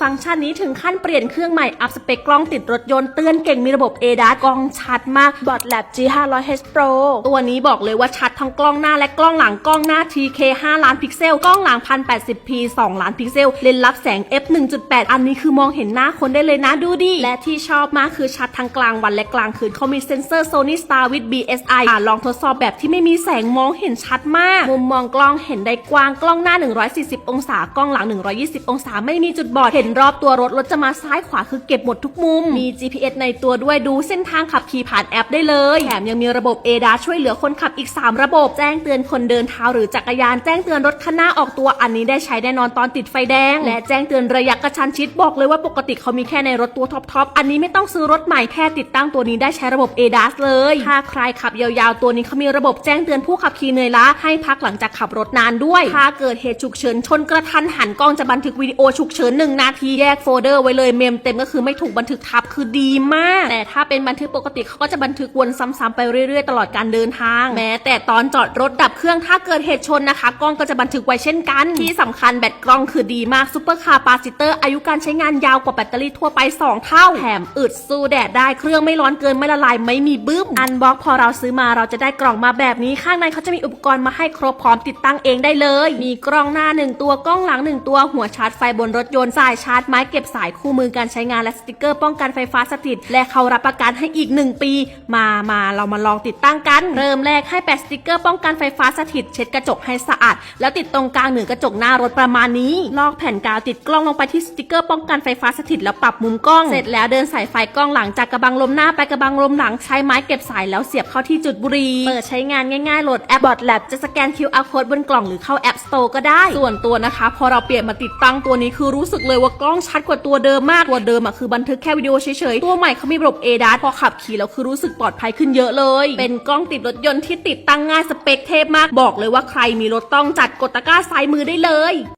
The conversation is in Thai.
ฟังก์ชันนี้ถึงขั้นเปลี่ยนเครื่องใหม่ อัพสเปคกล้องติดรถยนต์เตือนเก่งมีระบบ ADAS กล้องชัดมากบอดแลบ G500H Pro ตัวนี้บอกเลยว่าชัดทั้งกล้องหน้าและกล้องหลังกล้องหน้า TK 5 ล้านพิกเซล กล้องหลัง 1080p 2 ล้านพิกเซล เลนส์รับแสง f 1.8 อันนี้คือมองเห็นหน้าคนได้เลยนะดูดิ และที่ชอบมากคือชัดทั้งกลางวันและกลางคืนเขามีเซ็นเซอร์ Sony Star with BSI อะลองทดสอบแบบที่ไม่มีแสงมองเห็นชัดมาก มุมมองกล้องเห็นได้กว้างกล้องหน้า 140 องศากล้องหลัง 120 องศาไม่มีจุดบอดเห็นรอบตัวรถรถจะมาซ้ายขวาคือเก็บหมดทุกมุม มี GPS ในตัวด้วยดูเส้นทางขับขี่ผ่านแอปได้เลย แถมยังมีระบบ ADAS ช่วยเหลือคนขับอีก 3 ระบบ แจ้งเตือนคนเดินเท้าหรือจักรยานแจ้งเตือนรถคันหน้าออกตัวอันนี้ได้ใช้แน่นอนตอนติดไฟแดง และแจ้งเตือนระยะกระชั้นชิดบอกเลยว่าปกติเขามีแค่ในรถตัวท็อปๆอันนี้ไม่ต้องซื้อรถใหม่แค่ติดตั้งตัวนี้ได้ใช้ระบบ ADAS เลยถ้าใครขับยาวๆ ตัวนี้เขามีระบบแจ้งเตือนผู้ขับขี่เหนื่อยล้าให้พักหลังจากขับรถนานด้วย ถ้าเกิดเหตุฉุกเฉินชนกระทันหันกล้องจะบันทึกวิดีโอฉุกเฉินหนึ่งนาทีแยกโฟลเดอร์ไว้เลยเมมเต็มก็คือไม่ถูกบันทึกทับคือดีมาก แต่ถ้าเป็นบันทึกปกติเขาก็จะบันทึกวนซ้ำๆไปเรื่อยๆ ตลอดการเดินทาง แม้ แต่ตอนจอดรถดับเครื่องถ้าเกิดเหตุชนนะคะ กล้องก็จะบันทึกไว้เช่นกัน ที่สำคัญแบตกล้องคือดีมากซูเปอร์คาร์ปาซิเตอร์อายุการใช้งานยาวกว่าแบตเตอรี่ทั่วไป 2 เท่าแถมอึดสู้แดดได้เครื่องไม่ร้อนเกินไม่ละลายไม่มีบึ้มอันบ็อกพอเราซื้อมาเราจะได้กล่องมาแบบนี้ข้างในเขาจะมีอุปกรณ์มาให้ครบพร้อมติดตั้งเองได้เลย มีกล้องหน้า 1 ตัวกล้องหลัง 1 ตัวหัวชาร์จไฟบนรถยนต์สายชาร์จไม้เก็บสายคู่มือการใช้งานและสติกเกอร์ป้องกันไฟฟ้าสถิต และเขารับประกันให้อีก 1 ปี มามาเรามาลองติดตั้งกัน เริ่มแรกให้แปะสติกเกอร์ป้องกันไฟฟ้าสถิต เช็ดกระจกให้สะอาด แล้วติดตรงกลางเหนือกระจกหน้ารถประมาณนี้ลอกแผ่นกาวติดกล้องลงไปที่สติกเกอร์ป้องกันไฟฟ้าสถิตแล้วปรับมุมกล้องเสร็จแล้วเดินสายไฟกล้องหลังจากกระบังลมหน้าไปกระบังลมหลังใช้ไม้เก็บสายแล้วเสียบเข้าที่จุดบุรีเปิดใช้งานง่ายๆโหลดแอปบอทแลบจะสแกน QR code บนกล่องหรือเข้า App Store ก็ได้ ส่วนตัวนะคะ พอเราเปลี่ยนมาติดตั้งตัวนี้คือรู้สึกเลยว่ากล้องชัดกว่าตัวเดิมมาก ตัวเดิมอะคือบันทึกแค่วิดีโอเฉยๆ ตัวใหม่เขามีระบบ ADAS พอขับขี่แล้วคือรู้สึกปลอดภัยขึ้นเยอะเลย เป็นกล้องติดรถยนต์ที่ติดตั้งง่ายสเปคเทพมาก บอกเลยว่าใครมีรถต้องจัดกดตะกร้าซ้ายมือได้เลย